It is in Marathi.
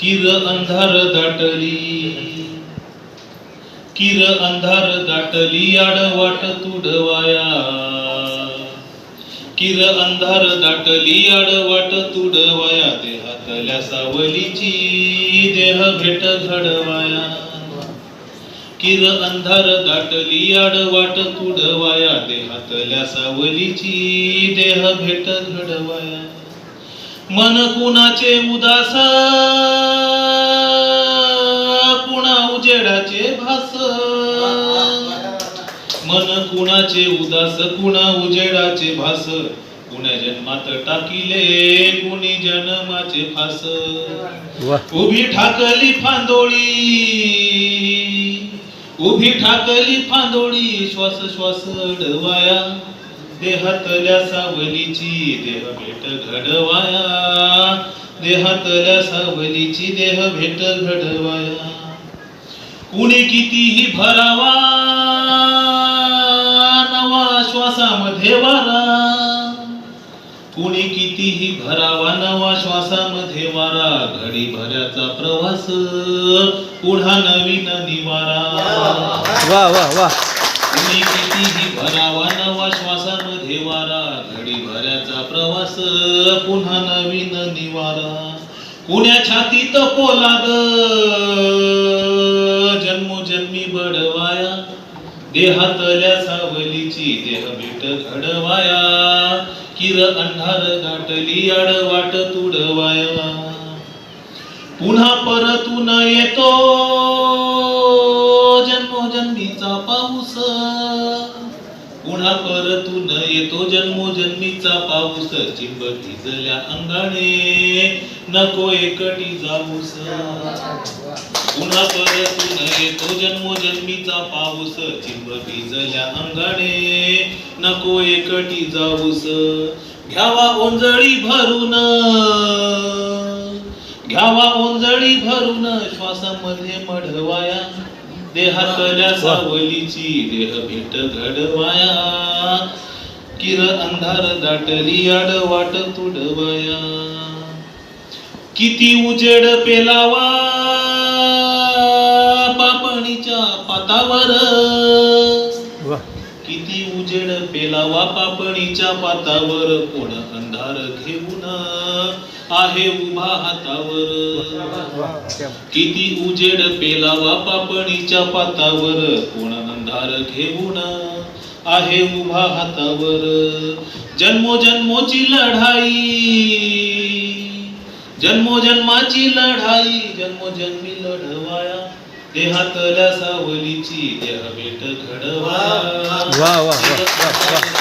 किर अंधार दाटली. किर अंधार दाटली आडवाट तुडवाया. किर अंधार दाटली आडवाट तुडवाया. देहातल्या सावलीची देह भेट घडवाया. किर अंधार दाटली आडवाट तुडवाया. देहातल्या सावलीची देह भेट घडवाया. मन कुणाचे उदास? कुणा उजेडाचे भास? मन कुणाचे उदास? कुणा उजेडाचे भास? कुण्या जन्मात टाकिले कुणी जन्माचे फास? उभी ठाकली फांदोळी. उभी ठाकली फांदोळी श्वास श्वास डवाया. देहातल्या सावलीची देह भेट घडवाया. देहातल्या सावलीची देह भेट घडवाया. कुणी कितीही भरावा नवा श्वासामध्ये वारा. कुणी कितीही भरावा नवा श्वासामध्ये वारा. घडी भऱ्याचा प्रवास पुढा नवीन निवारा. वा वा वा. कुणी कितीही भरावा नवा श्वासामध्ये निवारा घडी भऱ्याचा प्रवास पुन्हा नवीन निवारा. कुण्या छातीत पोलाद जन्मोजन्मी बडवाया. देहातल्या सावलीची देह भेट घडवाया. किर अंधार गाठली आडवाट तुडवाया. पुन्हा परतून येतो जन्मोजन्मीचा पाऊस. पुन्हा परतून येतो जन्मोजन्मीचा पाऊस चिंब भिजल्या अंगाने. नको एकटी जाऊस. पुन्हा परतून येतो जन्मोजन्मीचा पाऊस चिंब भिजल्या अंगाने. नको एकटी जाऊस. घ्यावा ओंजळी भरून. घ्यावा ओंजळी भरून श्वासामध्ये मढवाया. देहातल्या सावलीची देह भेट घडवाया किर अंधार दाटली आडवाट तुडवाया किती उजेड पेलावा पापणीच्या पातावर. किती उजेड पेलावा पापणीच्या पातावर. कोण अंधार घेऊन आहे उभा हातावर. किती उजेड पेलावा पापणीच्या पातावर. कोण अंधार घेऊन आहे उभा हातावर. जन्मोजन्मोची लढाई. जन्मोजन्माची लढाई. जन्मोजन्मी लढवाया. देहातल्या सावलीची देह भेट घडवा वा वा वा वा वा.